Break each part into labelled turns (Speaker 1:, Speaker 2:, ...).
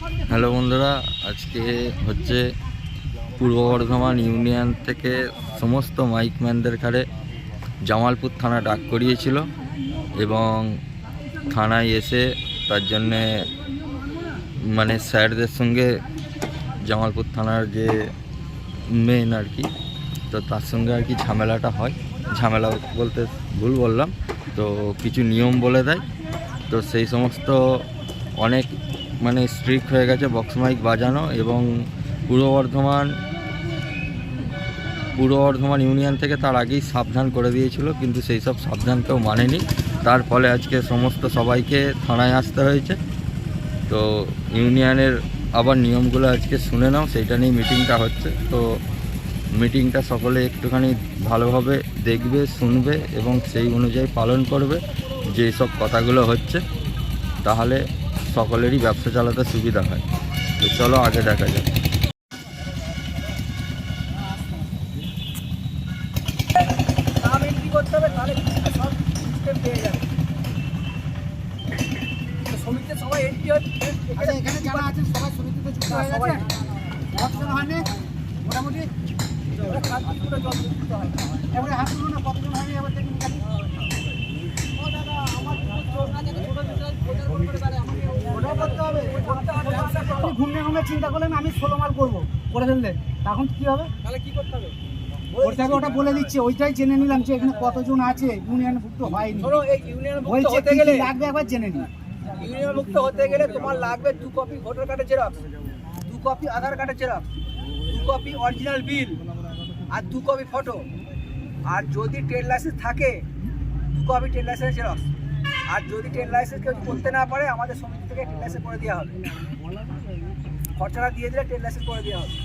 Speaker 1: Hello বন্ধুরা, আজকে হচ্ছে পূর্ব বর্ধমান ইউনিয়ন থেকে সমস্ত মাইকম্যানদের ঘাড়ে জামালপুর থানা ডাক করিয়েছিল এবং থানায় এসে তার জন্যে মানে স্যারদের সঙ্গে জামালপুর থানার যে মেন আর কি, তো তার সঙ্গে আর কি ঝামেলাটা হয়। ঝামেলা বলতে ভুল বললাম, তো কিছু নিয়ম বলে দেয়। তো সেই সমস্ত অনেক মানে স্ট্রিক্ট হয়ে গেছে বক্স মাইক বাজানো এবং পূর্ব বর্ধমান পূর্ব বর্ধমান ইউনিয়ন থেকে তার আগেই সাবধান করে দিয়েছিল, কিন্তু সেই সব সাবধান কেউ মানেনি। তার ফলে আজকে সমস্ত সবাইকে থানায় আসতে হয়েছে। তো ইউনিয়নের আবার নিয়মগুলো আজকে শুনে নাও, সেইটা নিয়ে মিটিংটা হচ্ছে। তো মিটিংটা সকলে একটুখানি ভালোভাবে দেখবে, শুনবে এবং সেই অনুযায়ী পালন করবে, যে সব কথাগুলো হচ্ছে। তাহলে সকলেরই ব্যবসা চালাতে সুবিধা হয়। তো চলো আগে দেখা যাক
Speaker 2: নাম এন্ট্রি করতে হবে তাহলে কিন্তু সব সিস্টেম পেয়ে যাবে তো সমিতিতে সবাই এন্ট্রি হচ্ছে
Speaker 3: আচ্ছা এখানে যারা আছেন সবাই সমিতিতে যুক্ত হয়ে
Speaker 2: সবাই।
Speaker 3: গেছে অপশন হয়নি মোটামুটি
Speaker 2: ওরা কাজগুলো জল দিতে হয়
Speaker 3: এবারে হাত তুলুন না কতজন হয়নি এবার দেখুন খালি ওটাও করতে হবে ঘুমিয়ে ঘুমিয়ে চিন্তা করলেন আমি ষোলো মাল করব। করে ফেললেন তখন কি হবে?
Speaker 2: তাহলে কি করতে হবে?
Speaker 3: হবে ওটা বলে দিচ্ছে ওইটাই জেনে নিলাম যে এখানে কতজন আছে ইউনিয়ন ভুক্ত হয়নি।
Speaker 2: ইউনিয়ন
Speaker 3: বলছে
Speaker 2: গেলে
Speaker 3: লাগবে একবার জেনে নিন
Speaker 2: ইউনিয়ন মুক্ত হতে গেলে তোমার লাগবে দু কপি ভোটার কার্ডের জেরক্স দু কপি আধার কার্ডের জেরক্স দু কপি অরিজিনাল বিল আর দু কপি ফটো আর যদি ট্রেড লাইসেন্স থাকে দু কপি ট্রেড লাইসেন্স জেরক্স আর যদি ট্রেড লাইসেন্স কেউ করতে না পারে আমাদের সমিতি থেকে ট্রেড লাইসেন্স করে দেওয়া হবে। খরচাটা দিয়ে দিলে ট্রেড লাইসেন্স করে দেওয়া হবে।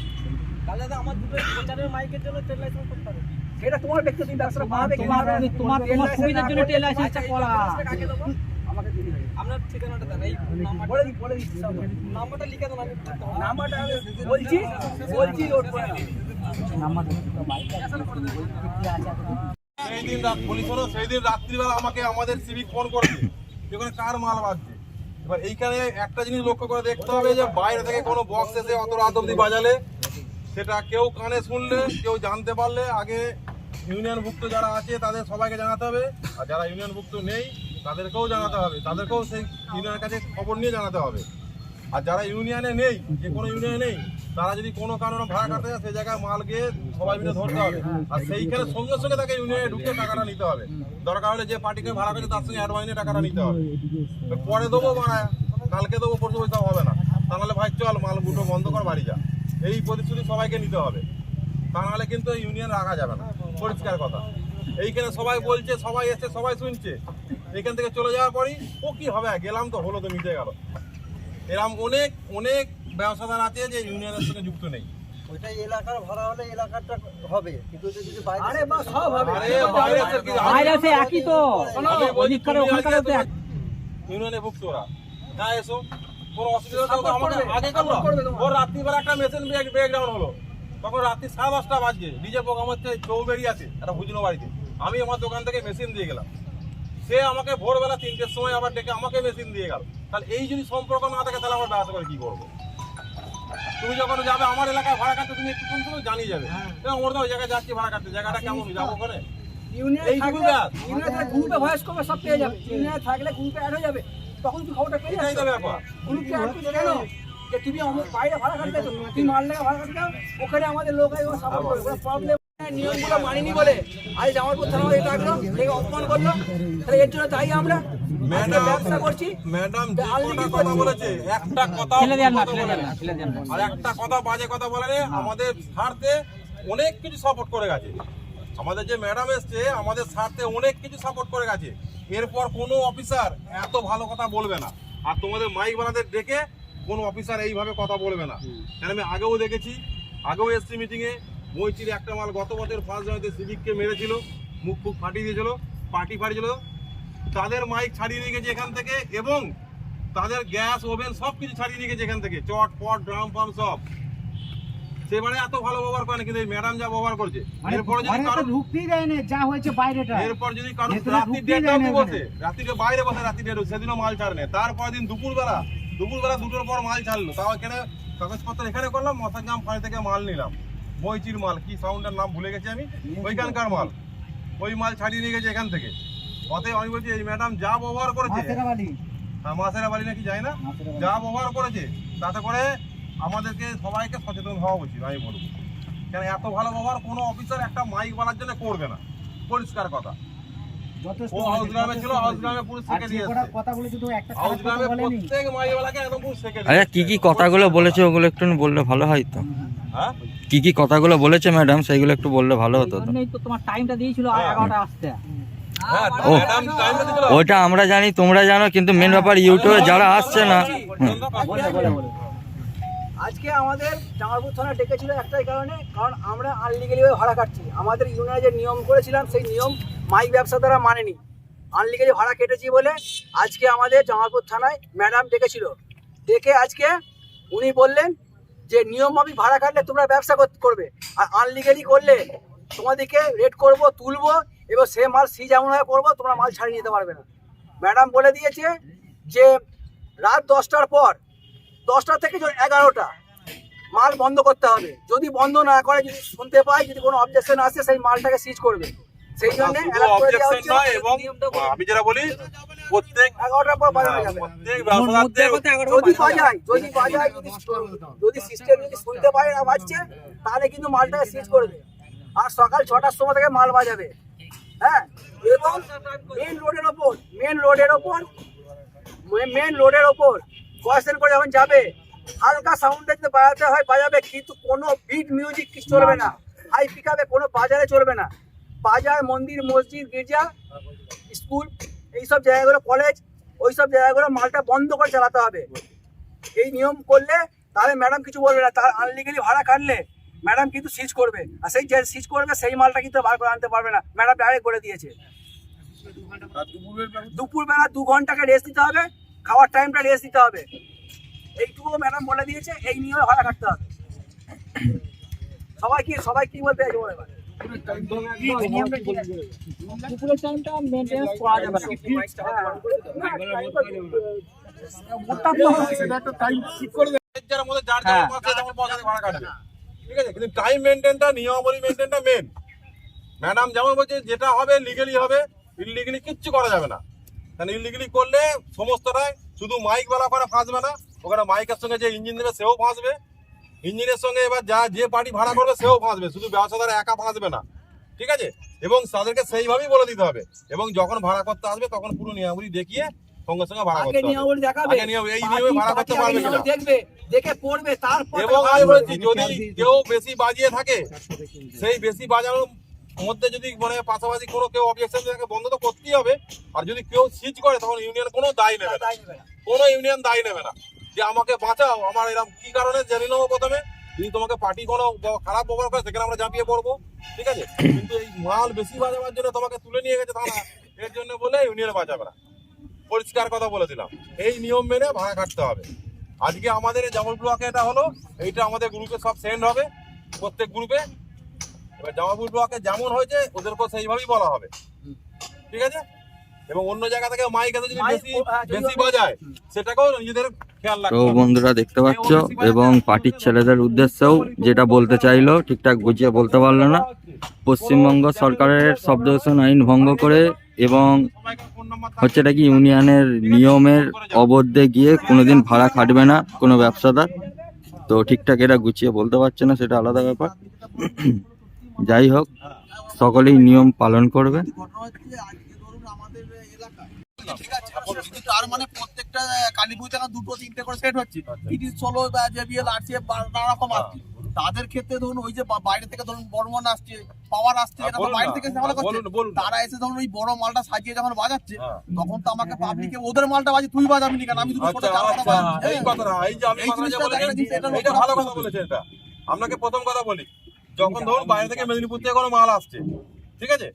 Speaker 2: তাহলে দাদা আমার দুটো প্রচারের মাইকের জন্য ট্রেড লাইসেন্স করতে হবে সেটা তোমার ব্যক্তিগত তুমি ব্যবসাটা বাড়াবে
Speaker 3: তোমার- তোমার- তোমার সুবিধার জন্য license করা।
Speaker 2: আমাকে আপনার ঠিকানাটা দেন এই বলে দিই বলে দিচ্ছি নাম্বারটা লিখে দেন আমি নাম্বারটা বলছি বলছি নোট করে।
Speaker 4: সেই দিন রাত বলি শোনো সেই দিন রাত্রিবেলা আমাকে আমাদের সিভিক ফোন করেছে। যেখানে কার মাল বাজছে? এবার এইখানে একটা জিনিস লক্ষ্য করে দেখতে হবে যে বাইরে থেকে কোনো বক্স এসে অত রাত বাজালে, সেটা কেউ কানে শুনলে, কেউ জানতে পারলে। আগে ইউনিয়নভুক্ত যারা আছে, তাদের সবাইকে জানাতে হবে। আর যারা ইউনিয়নভুক্ত নেই, তাদেরকেও জানাতে হবে। তাদেরকেও সেই ইউনিয়নের কাছে খবর নিয়ে জানাতে হবে। আর যারা ইউনিয়নে নেই, যে কোনো ইউনিয়নে নেই, তারা যদি কোনো কারণে ভাড়া কাটতে যায় সেই জায়গায় মাল গিয়ে সবাই মিলে ধরতে হবে। আর সেইখানে সঙ্গে সঙ্গে তাকে ইউনিয়নে ঢুকে টাকাটা নিতে হবে। দরকার হলে যে পার্টিকে ভাড়া করে তার সঙ্গে অ্যাডভান্স নিয়ে টাকাটা নিতে হবে। পরে দেবো বাড়ায় কালকে দেবো, পরশু পয়সা হবে না। তা নাহলে ভাই চল, মাল গুটো বন্ধ কর, বাড়ি যা। এই প্রতিশ্রুতি সবাইকে নিতে হবে। তা নাহলে কিন্তু ইউনিয়ন রাখা যাবে না। পরিষ্কার কথা। এইখানে সবাই বলছে, সবাই এসছে, সবাই শুনছে। এখান থেকে চলে যাওয়ার পরই, ও কি হবে? গেলাম তো, হলো তো মিটে গেল। এরকম অনেক অনেক ব্যবসাদার আছে যে ইউনিয়নের সঙ্গে যুক্ত নেই।
Speaker 2: ওইটা এলাকার ভাড়া হলে এলাকাটা হবে কিন্তু যদি বাইরে আরে বা সব হবে।
Speaker 4: আরে বাইরে তো কি-
Speaker 3: বাইরে আছে একই তো।
Speaker 4: আমি বলছি,
Speaker 3: ওদিককার
Speaker 4: তুমি
Speaker 3: ওখানকার তো এক
Speaker 4: ইউনিয়নে ভুক্ত ওরা। না এসো কোনো অসুবিধা তো আমাকে আগে করল ওর রাত্রিবেলা একটা মেশিন ব্রেকডাউন হলো। তখন রাত্রি সাড়ে দশটা বাজছে ডিজে প্রোগ্রাম হচ্ছে চৌবেরি আছে একটা হুজনো বাড়িতে। আমি আমার দোকান থেকে মেশিন দিয়ে গেলাম। সে আমাকে ভোরবেলা তিনটের সময় আবার ডেকে আমাকে মেশিন দিয়ে গেল। তাহলে এই যদি সম্পর্ক না থাকে তাহলে আমার ব্যবসা করে কি করব? তুমি যখন যাবে আমার এলাকায় ভাড়া কাটতে তুমি একটু সময় জানিয়ে যাবে? হ্যাঁ। ওর তো ওই জায়গায় যাচ্ছি ভাড়া কাটতে। জায়গাটা কেমন? যাব ওখানে?
Speaker 2: গ্রুপে ভয়েস করবে সব পেয়ে যাবে। ইউনিয়ন থাকলে গ্রুপে অ্যাড হয়ে যাবে। তখন তুই খবরটা পেয়ে যাবে
Speaker 4: ব্যাপার।
Speaker 2: গ্রুপে অ্যাড করছিস কেন? যে তুমি অমুক বাইরে ভাড়া কাটতে তুমি মাল লেগে ভাড়া কাটতে ওখানে আমাদের লোক সাপোর্ট করবে। প্রবলেম নিয়মগুলো মানিনি বলে। আজ জামালপুর থানা এটা থেকে অপমান করল। তাহলে এর জন্য তাই আমরা।
Speaker 4: ম্যাডাম
Speaker 2: ব্যবসা করছি।
Speaker 4: ম্যাডাম কথা বলেছে। একটা কথা আর একটা কথা বাজে কথা বলে আমাদের স্বার্থে অনেক কিছু সাপোর্ট করে গেছে। আমাদের যে ম্যাডাম এসছে আমাদের স্বার্থে অনেক কিছু সাপোর্ট করে গেছে। এরপর কোনো অফিসার এত ভালো কথা বলবে না। আর তোমাদের মাইক বানাদের ডেকে কোনো অফিসার এইভাবে কথা বলবে না। আমি আগেও দেখেছি আগেও এসছি মিটিংয়ে মৈচির একটা মাল গত বছর ফার্স্ট জয়তে সিভিককে মেরেছিল মুখ ফুক ফাটিয়ে দিয়েছিল পার্টি ফাটিয়েছিল। তাদের মাইক ছাড়িয়ে নিয়ে গেছে এখান থেকে এবং তাদের গ্যাস ওভেন সব কিছু ছাড়িয়ে নিয়ে গেছে এখান থেকে। চট পট ড্রাম ফাম সব। সেবারে এত ভালো ব্যবহার করে কিন্তু এই ম্যাডাম যা ব্যবহার করছে।
Speaker 3: মানে
Speaker 4: এরপরে যদি কারও
Speaker 3: ঢুকতেই দেয় না যা হয়েছে বাইরেটা।
Speaker 4: এরপর যদি
Speaker 3: কারও
Speaker 4: রাত্রি
Speaker 3: ঢুকতেই
Speaker 4: ডেট বসে রাত্রিতে বাইরে বসে রাত্রি ডেট সেদিনও মাল ছাড়ে না তারপর দিন দুপুরবেলা দুপুরবেলা দুটোর পর মাল ছাড়লো। তাও এখানে কাগজপত্র এখানে করলাম মশাগ্রাম ফাঁড়ি থেকে মাল নিলাম। মইচির মাল কি সাউন্ডের নাম ভুলে গেছি আমি? ওইখানকার মাল। ওই মাল ছাড়িয়ে নিয়ে গেছে এখান থেকে। অতএব আমি বলছি এই ম্যাডাম যা ব্যবহার করেছে হ্যাঁ, মাসেরা বাড়ি নাকি যায় না? যা ব্যবহার করেছে তাতে করে আমাদেরকে সবাইকে সচেতন হওয়া উচিত আমি বলব। কেন এত ভালো ব্যবহার কোনো অফিসার একটা মাইক বানার জন্য করবে না। পরিষ্কার কথা।
Speaker 3: যথেষ্ট
Speaker 4: ও হাউস গ্রামে ছিল হাউস গ্রামে পুরো শেখে
Speaker 3: যে
Speaker 4: দিয়ে
Speaker 3: কটা
Speaker 4: এসছে।
Speaker 3: কথা বলেছি তো একটা
Speaker 4: হাউস গ্রামে প্রত্যেক মাইওয়ালাকে একদম পুরো শেখে
Speaker 1: আচ্ছা কি কি কথাগুলো বলেছে ওগুলো একটু বললে ভালো হয় তো। কি কি কথাগুলো বলেছে ম্যাডাম সেইগুলো একটু বললে ভালো হতো। তো
Speaker 3: তো তোমার টাইমটা দিয়েছিল
Speaker 4: হ্যাঁ।
Speaker 3: এগারোটা আসতে।
Speaker 4: হ্যাঁ
Speaker 1: ওইটা আমরা জানি তোমরা জানো কিন্তু মেন ব্যাপার ইউটিউবে যারা আসছে না
Speaker 2: আজকে আমাদের জামালপুর থানা ডেকেছিল একটাই কারণে কারণ আমরা আনলিগালি ভাড়া কাটছি। আমাদের ইউনিয়নে যে নিয়ম করেছিলাম সেই নিয়ম মাইক ব্যবসা ব্যবসাদারা মানেনি। আনলিগালি ভাড়া কেটেছি বলে আজকে আমাদের জামালপুর থানায় ম্যাডাম ডেকেছিল। ডেকে আজকে উনি বললেন যে নিয়ম মাফিক ভাড়া কাটলে তোমরা ব্যবসা করবে। আর আনলিগালি করলে তোমাদেরকে রেড করব তুলবো এবং সে মাল সি যেমন হয়ে করব তোমরা মাল ছাড়িয়ে নিতে পারবে না। ম্যাডাম বলে দিয়েছে যে রাত দশটার পর দশটা থেকে এগারোটা মাল বন্ধ করতে হবে। যদি বন্ধ না করে যদি শুনতে পাই যদি কোনো অবজেকশন আসে সেই মালটাকে সিজ করবে। সেই জন্য
Speaker 4: এবং আমি যেটা বলি প্রত্যেক
Speaker 2: এগারোটার পর বাজানো যাবে।
Speaker 4: প্রত্যেক
Speaker 2: যদি বাজায় যদি বাজায় যদি যদি সিস্টেম যদি শুনতে পায় না বাজছে তাহলে কিন্তু মালটাকে সিজ করবে আর সকাল ছটার সময় থেকে মাল বাজাবে। হ্যাঁ? এবং মেন রোডের ওপর মেন রোডের ওপর মেন রোডের ওপর কোয়েশ্চেন করে যখন যাবে হালকা সাউন্ডে যদি বাজাতে হয় বাজাবে কিন্তু কোনো বিট মিউজিক কিছু চলবে না। হাই পিকাবে কোনো বাজারে চলবে না। বাজার মন্দির মসজিদ গির্জা স্কুল এইসব জায়গাগুলো কলেজ ওই সব জায়গাগুলো মালটা বন্ধ করে চালাতে হবে। এই নিয়ম করলে তাহলে ম্যাডাম কিছু বলবে না, তার আনলিগালি ভাড়া কাটলে ম্যাডাম কিন্তু সিজ করবে। আর সেই যে সিজ করবে, সেই মালটা কিন্তু বার করে আনতে পারবে না। ম্যাডাম ডাইরেক্ট করে দিয়েছে। দুপুরবেলা দু ঘন্টাকে রেস্ট দিতে হবে, খাওয়ার টাইমটা রেস্ট দিতে হবে। এইটুকু ম্যাডাম বলে দিয়েছে, এই নিয়মে ভাড়া কাটতে হবে। সবাই কি সবাই কি বলতে চাইছে বলে?
Speaker 3: দুপুরের টাইমটা মেনটেন্স করা যাবে
Speaker 4: যার মধ্যে যেমন পয়সা তেমন পয়সা দিয়ে ভাড়া কাটবে। ঠিক আছে? কিন্তু টাইম মেনটেনটা নিয়মাবলী মেনটেনটা মেন ম্যাডাম যেমন বলছে যেটা হবে লিগেলি হবে ইলিগেলি কিচ্ছু করা যাবে না। কারণ ইলিগেলি করলে সমস্তটাই শুধু মাইক বেলা ওখানে ফাঁসবে না। ওখানে মাইকের সঙ্গে যে ইঞ্জিন দেবে সেও ফাঁসবে। ইঞ্জিনের সঙ্গে এবার যা যে পার্টি ভাড়া করবে সেও ফাঁসবে শুধু ব্যবসাদার একা ফাঁসবে না। ঠিক আছে? এবং তাদেরকে সেইভাবেই বলে দিতে হবে। এবং যখন ভাড়া করতে আসবে তখন পুরো নিয়মাবলী দেখিয়ে সঙ্গে সঙ্গে ভাড়া করতে
Speaker 2: নিয়মাবলী দেখাবে।
Speaker 4: এই নিয়মে ভাড়া করতে পারবে কিনা?
Speaker 2: দেখবে দেখে পড়বে তারপর
Speaker 4: এবং আমি বলছি যদি কেউ বেশি বাজিয়ে থাকে সেই বেশি বাজানোর মধ্যে যদি মানে পাশাপাশি কোনো কেউ অবজেকশন থাকে বন্ধ তো করতেই হবে। আর যদি কেউ সিজ করে তখন ইউনিয়ন কোনো দায় নেবে না।
Speaker 2: দায় নেবে না।
Speaker 4: কোনো ইউনিয়ন দায় নেবে না। যে আমাকে বাঁচাও আমার এরকম কি কারণে জেনে নেব প্রথমে? যদি তোমাকে পার্টি কোনো খারাপ ব্যবহার করে সেখানে আমরা ঝাঁপিয়ে পড়ব। ঠিক আছে? কিন্তু এই মাল বেশি বাজাবার জন্য তোমাকে তুলে নিয়ে গেছে থানা। এর জন্য বলে ইউনিয়ন বাঁচাবে না। পরিষ্কার কথা বলে দিলাম। এই নিয়ম মেনে ভাড়া কাটতে হবে। আজকে আমাদের এই জামাল ব্লকে এটা হলো এইটা আমাদের গ্রুপে সব সেন্ড হবে প্রত্যেক গ্রুপে এবার জামালপুর ব্লকে যেমন হয়েছে ওদেরকেও সেইভাবেই বলা হবে। ঠিক আছে? এবং অন্য জায়গা থেকে মাইক যদি বেশি
Speaker 2: ও, হ্যাঁ, যদি
Speaker 4: বেশি বাজায় সেটাকেও নিজেদের
Speaker 1: তো বন্ধুরা দেখতে পাচ্ছ এবং পার্টির ছেলেদের উদ্দেশ্যেও যেটা বলতে চাইলো ঠিকঠাক বুঝিয়ে বলতে পারল না। পশ্চিমবঙ্গ সরকারের শব্দ দূষণ আইন ভঙ্গ করে এবং। হচ্ছে এটা কি ইউনিয়নের নিয়মের অবদ্ধে গিয়ে কোনোদিন ভাড়া খাটবে না কোনো ব্যবসাদার। তো ঠিকঠাক এটা গুছিয়ে বলতে পারছে না সেটা আলাদা ব্যাপার। যাই হোক সকলেই নিয়ম পালন করবে।
Speaker 5: পুজোতে এখন দুটো তিনটে করে সেট হচ্ছে। ইটি ষোলো বা জেবিএল আরসিএফ নানা রকম আসছে। তাদের ক্ষেত্রে ধরুন ওই যে বাইরে থেকে ধরুন বর্মন আসছে পাওয়ার আসছে তো বাইরে থেকে ঝামেলা করছে। তারা এসে ধরুন ওই বড় মালটা সাজিয়ে যখন বাজাচ্ছে
Speaker 4: হ্যাঁ।
Speaker 5: তখন তো আমাকে পাবলিকে ওদের মালটা বাজি তুই বাজাবি নি কেন আমি দুটো ছোট
Speaker 4: আচ্ছা আচ্ছা এই যে আমি
Speaker 5: এটা
Speaker 4: ভালো কথা বলেছেন এটা। আপনাকে প্রথম কথা বলি যখন ধরুন বাইরে থেকে মেদিনীপুর থেকে কোনো মাল আসছে ঠিক আছে?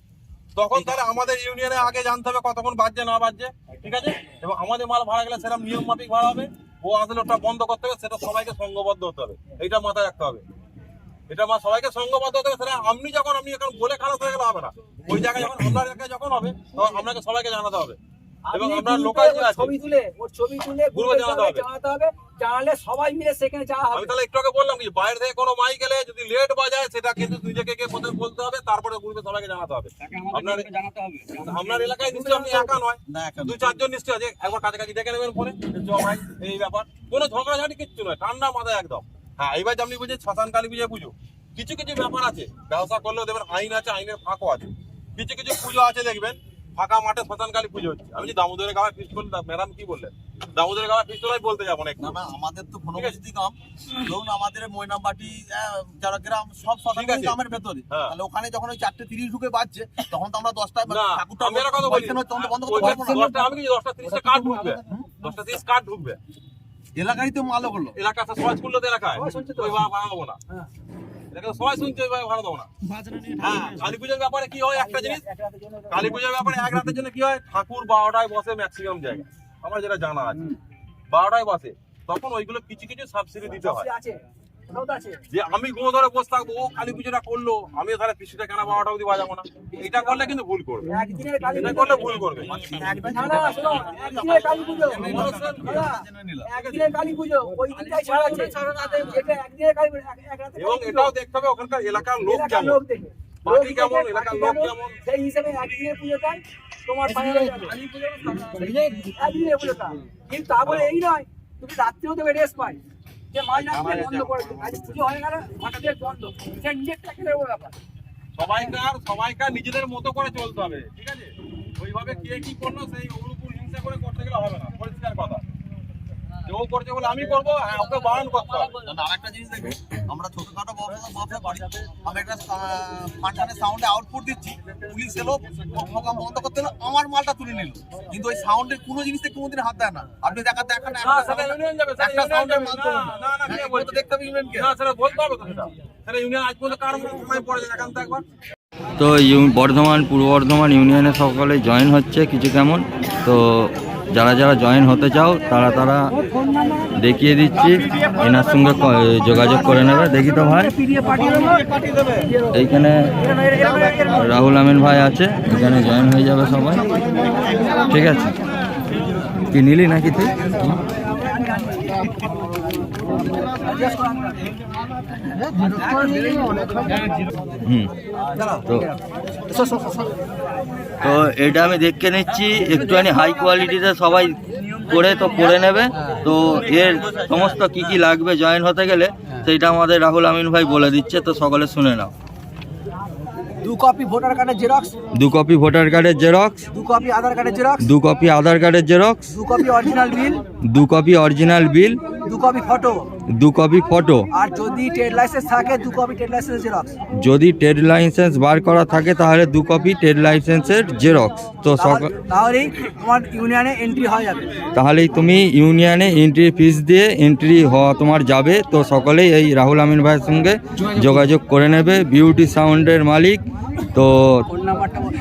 Speaker 4: তখন তাহলে আমাদের ইউনিয়নে আগে জানতে হবে কতক্ষণ বাজছে না বাজছে। ঠিক আছে? এবং আমাদের মাল ভাড়া গেলে সেরকম নিয়ম মাফিক ভাড়া হবে। ও আসলে ওটা বন্ধ করতে হবে, সেটা সবাইকে সঙ্গবদ্ধ হতে হবে। এইটা মাথায় রাখতে হবে। এটা মা সবাইকে সঙ্গবদ্ধ হতে হবে, সেটা আপনি যখন, আপনি এখন বলে খারাপ হয়ে গেলে হবে না। ওই জায়গায় যখন আপনার যখন হবে, তখন আপনাকে সবাইকে জানাতে হবে। এবং আমরা লোকাল যে আছে
Speaker 2: ছবি তুলে ওর ছবি তুলে
Speaker 4: গ্রুপে জানাতে হবে।
Speaker 2: জানাতে জানালে সবাই মিলে সেখানে যাওয়া
Speaker 4: আমি তাহলে একটু আগে বললাম কি বাইরে থেকে কোনো মাইক এলে যদি লেট বাজায় সেটা কিন্তু নিজেকে কে প্রথমে বলতে হবে তারপরে গ্রুপে সবাইকে জানাতে হবে। আপনার আপনার এলাকায় নিশ্চয়ই আপনি একা নয়। দুই চারজন নিশ্চয়ই আছে একবার কাছাকাছি দেখে নেবেন যে চ ভাই এই ব্যাপার। কোনো ঝগড়াঝাটি কিচ্ছু নয় ঠান্ডা মাথায় একদম। হ্যাঁ এইবার যে আপনি বুঝে শ্মশান কালী পুজো পুজো। কিছু কিছু ব্যাপার আছে ব্যবসা করলেও দেখবেন আইন আছে আইনের ফাঁকও আছে। কিছু কিছু পুজো আছে দেখবেন। ফাঁকা মাঠে শ্মশান কালী পুজো হচ্ছে। আমি যে দামোদরের ফিস্ট করলাম ম্যাডাম কি বললেন? দামোদরের গাওয়ায় ফিস্ট তোলাই বলতে যাব না একটু।
Speaker 5: না না আমাদের তো ঘনবসতি গ্রাম ধরুন আমাদের ময়নাবাটি যারা গ্রাম সব শতাংশ গ্রামের ভেতরে।
Speaker 4: হ্যাঁ।
Speaker 5: তাহলে ওখানে যখন ওই চারটে তিরিশ ঢুকে বাজছে তখন তো আমরা দশটায়
Speaker 4: না
Speaker 5: ঠাকুরটা
Speaker 4: আমি কথা বলি।
Speaker 5: বলছেন তখন বন্ধ করতে পারব না।
Speaker 4: দশটা আমি কি দশটা তিরিশটা কার্ড ঢুকবে? দশটা তিরিশ কার্ড ঢুকবে।
Speaker 5: এলাকারই তো মালো হলো
Speaker 4: এলাকা সবাই স্কুলতে এলাকায়। ওই ভাড়া ভাড়া না।
Speaker 2: হ্যাঁ।
Speaker 4: সবাই শুনছে ওই ভাড়া দেবো না। হ্যাঁ কালী পুজোর ব্যাপারে কি হয় একটা জিনিস?
Speaker 2: এক
Speaker 4: কালী পুজোর ব্যাপারে এক রাতের জন্য কি হয়? ঠাকুর বারোটায় বসে ম্যাক্সিমাম আমার যেটা জানা আছে। বারোটায় বসে। তখন ওইগুলো কিছু কিছু সাবসিডি দিতে হয়।
Speaker 2: তো
Speaker 4: যে আমি গো ধরে বসে থাকব ও কালী পুজোটা করল আমি তাহলে পিসিটা কেন অবধি বাজাবো না? এটা করলে কিন্তু ভুল করবে। এটা করলে ভুল করবে। এবং এটাও দেখতে হবে ওখানকার এলাকার লোক
Speaker 2: এলাকার
Speaker 4: কেমন? পার্টি কেমন, এলাকার লোক
Speaker 2: কেমন। সেই হিসেবে একদিনের পুজোটাই তোমার ফাইনাল একদিনের পুজোটা। কিন্তু তা বলে এই নয় তুমি রাত্রেও দেবে রেস্ট পাই যে ট্যাকেলের ব্যাপার।
Speaker 4: সবাইকার সবাইকার নিজেদের মতো করে চলতে হবে, ঠিক আছে? ওইভাবে কে কি করল সেই অনুকূল হিংসা করে করতে গেলে হবে না, পরিষ্কার কথা। ও করছে বলে আমি করব হ্যাঁ ওকে বারণ করতে হবে।
Speaker 5: আরেকটা জিনিস দেখবে আমরা ছোটখাটো ব্যবসা ব্যবসা আমি একটা ফাংশনের সাউন্ডে আউটপুট দিচ্ছি। পুলিশ এলো প্রোগ্রাম বন্ধ করতে হলো আমার মালটা তুলে নিল। কিন্তু ওই সাউন্ডের কোনো জিনিসতে কোনোদিন হাত দেয় না। আপনি দেখা দেখান
Speaker 4: না সেটা ইউনিয়ন যাবে সেটা
Speaker 5: একটা সাউন্ডের মাল
Speaker 4: না না না কে বলছে।
Speaker 5: দেখতে হবে ইউনিয়নকে
Speaker 4: না সেটা বলতে হবে তো সেটা। সেটা ইউনিয়ন আজ পর্যন্ত কার সময় পড়ে যায় একান্ত একবার।
Speaker 1: তো ইউ- বর্ধমান পূর্ব বর্ধমান ইউনিয়নে সকলে জয়েন হচ্ছে কিছু কেমন? তো যারা যারা জয়েন হতে চাও, তারা তারা দেখিয়ে দিচ্ছি। এনার সঙ্গে যোগাযোগ করে নেবে। দেখি তো ভাই। এইখানে রাহুল আমিন ভাই আছে। এখানে জয়েন হয়ে যাবে সবাই। ঠিক আছে। কি নিলি নাকি তুই? হুম। তো তো এটা আমি দেখে নিচ্ছি একটুখানি হাই কোয়ালিটিতে সবাই করে তো করে নেবে। তো এর সমস্ত কি কি লাগবে জয়েন হতে গেলে সেইটা আমাদের রাহুল আমিন ভাই বলে দিচ্ছে তো সকলে শুনে নাও।
Speaker 2: দু কপি ভোটার কার্ডের জেরক্স
Speaker 1: দু কপি ভোটার কার্ডের জেরক্স
Speaker 2: দু কপি আধার কার্ডের জেরক্স
Speaker 1: দু কপি আধার কার্ডের জেরক্স
Speaker 2: দু কপি অরিজিনাল বিল
Speaker 1: দু কপি অরিজিনাল বিল
Speaker 2: দু কপি ফটো
Speaker 1: দু কপি ফটো
Speaker 2: আর যদি ট্রেড লাইসেন্স থাকে দু কপি ট্রেড লাইসেন্স জেরক্স
Speaker 1: যদি ট্রেড লাইসেন্স বার করা থাকে তাহলে দু কপি ট্রেড লাইসেন্সের জেরক্স তো সকাল
Speaker 2: তাহলেই তোমার ইউনিয়নে এন্ট্রি হয়ে যাবে।
Speaker 1: তাহলেই তুমি ইউনিয়নে এন্ট্রি ফিস দিয়ে এন্ট্রি হওয়া তোমার যাবে। তো সকলেই এই রাহুল আমিন ভাইয়ের সঙ্গে যোগাযোগ করে নেবে। বিউটি সাউন্ডের মালিক। তো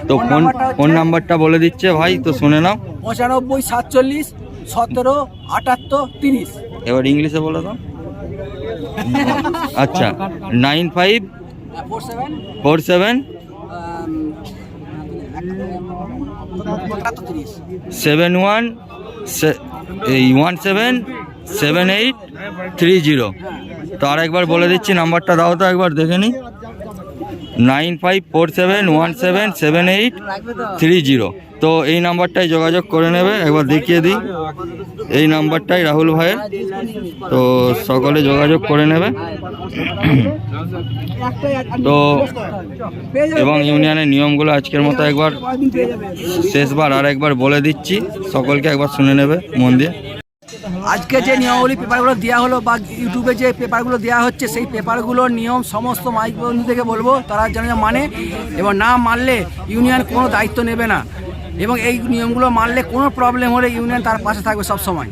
Speaker 1: তো ফোন ফোন নাম্বারটা বলে দিচ্ছে ভাই তো শুনে নাও।
Speaker 2: পঁচানব্বই সাতচল্লিশ সতেরো আটাত্তর তিরিশ।
Speaker 1: এবার ইংলিশে বলে দাও আচ্ছা nine five
Speaker 2: four seven
Speaker 1: seven one এই one seven seven eight three zero. তো আর একবার বলে দিচ্ছি, নাম্বারটা দাও তো একবার, দেখে নিই। Nine five four seven one seven seven eight three zero. তো এই নাম্বারটায় যোগাযোগ করে নেবে, একবার দেখিয়ে দিই। এই নাম্বারটাই রাহুল ভাইয়ের। তো সকলে যোগাযোগ করে নেবে। তো এবং ইউনিয়নের নিয়মগুলো আজকের মতো একবার শেষবার আর একবার বলে দিচ্ছি। সকলকে একবার শুনে নেবে, মন দিয়ে।
Speaker 2: আজকে যে নিয়মাবলী পেপারগুলো দেওয়া হলো বা ইউটিউবে যে পেপারগুলো দেওয়া হচ্ছে সেই পেপারগুলোর নিয়ম সমস্ত মাইক বন্ধুদেরকে বলব তারা যেন মানে এবং না মানলে ইউনিয়ন কোনো দায়িত্ব নেবে না। এবং এই নিয়মগুলো মানলে কোনো প্রবলেম হলে ইউনিয়ন তার পাশে থাকবে সব সময়।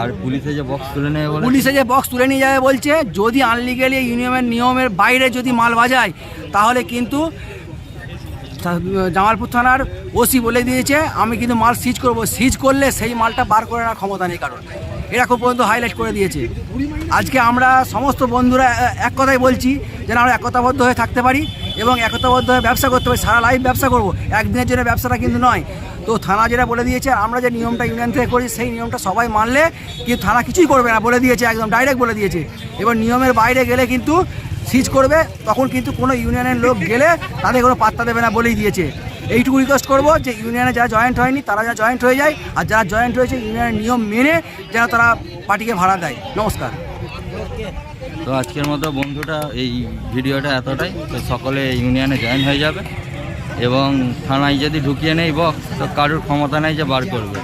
Speaker 1: আর পুলিশে যে বক্স তুলে নেবে
Speaker 2: পুলিশে যে বক্স তুলে নিয়ে যাবে বলছে যদি আনলিগালি ইউনিয়নের নিয়মের বাইরে যদি মাল বাজায় তাহলে কিন্তু জামালপুর থানার ওসি বলে দিয়েছে, আমি কিন্তু মাল সিজ করব। সিজ করলে সেই মালটা বার করে না ক্ষমতা নেই কারণ এরা খুব পর্যন্ত হাইলাইট করে দিয়েছে। আজকে আমরা সমস্ত বন্ধুরা এক কথাই বলছি, যেন আমরা একতাবদ্ধ হয়ে থাকতে পারি এবং একতাবদ্ধ হয়ে ব্যবসা করতে পারি। সারা লাইফ ব্যবসা করব। একদিনের জন্য ব্যবসাটা কিন্তু নয় তো থানা যেটা বলে দিয়েছে আমরা যে নিয়মটা ইউনিয়ন থেকে করি সেই নিয়মটা সবাই মানলে কিন্তু থানা কিছুই করবে না বলে দিয়েছে, একদম ডাইরেক্ট বলে দিয়েছে। এবার নিয়মের বাইরে গেলে কিন্তু সিজ করবে, তখন কিন্তু কোনো ইউনিয়নের লোক গেলে তাদের কোনো পাত্তা দেবে না বলেই দিয়েছে। এইটুকু রিকোয়েস্ট করব যে ইউনিয়নে যারা জয়েন্ট হয়নি, তারা যারা জয়েন্ট হয়ে যায়, আর যারা জয়েন্ট হয়েছে ইউনিয়নের নিয়ম মেনে যেন তারা পার্টিকে ভাড়া দেয়। নমস্কার।
Speaker 1: তো আজকের মতো বন্ধুটা, এই ভিডিওটা এতটাই। তো সকলে ইউনিয়নে জয়েন হয়ে যাবে। এবং থানায় যদি ঢুকিয়ে নেই বক্স তো কারোর ক্ষমতা নেই যে বার করবে।